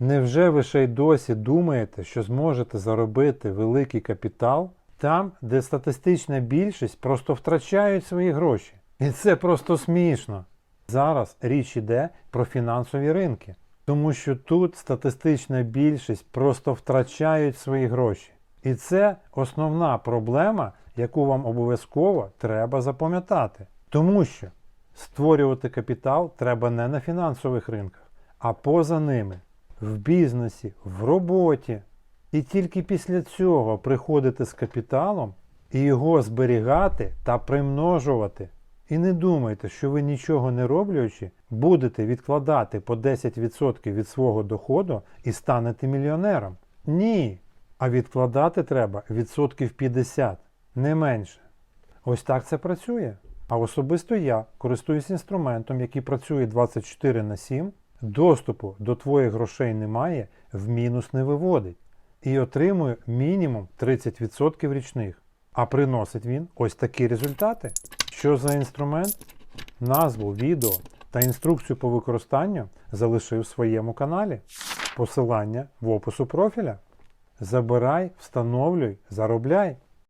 Невже ви ще й досі думаєте, що зможете заробити великий капітал там, де статистична більшість просто втрачають свої гроші? І це просто смішно. Зараз річ іде про фінансові ринки, тому що тут статистична більшість просто втрачають свої гроші. І це основна проблема, яку вам обов'язково треба запам'ятати. Тому що створювати капітал треба не на фінансових ринках, а поза ними, в бізнесі, в роботі. І тільки після цього приходити з капіталом і його зберігати та примножувати. І не думайте, що ви нічого не роблячи, будете відкладати по 10% від свого доходу і станете мільйонером. Ні. А відкладати треба відсотків 50, не менше. Ось так це працює. А особисто я користуюсь інструментом, який працює 24 на 7, доступу до твоїх грошей немає, в мінус не виводить. І отримую мінімум 30% річних. А приносить він ось такі результати. Що за інструмент? Назву, відео та інструкцію по використанню залишив в своєму каналі. Посилання в опису профіля. Забирай, встановлюй, заробляй.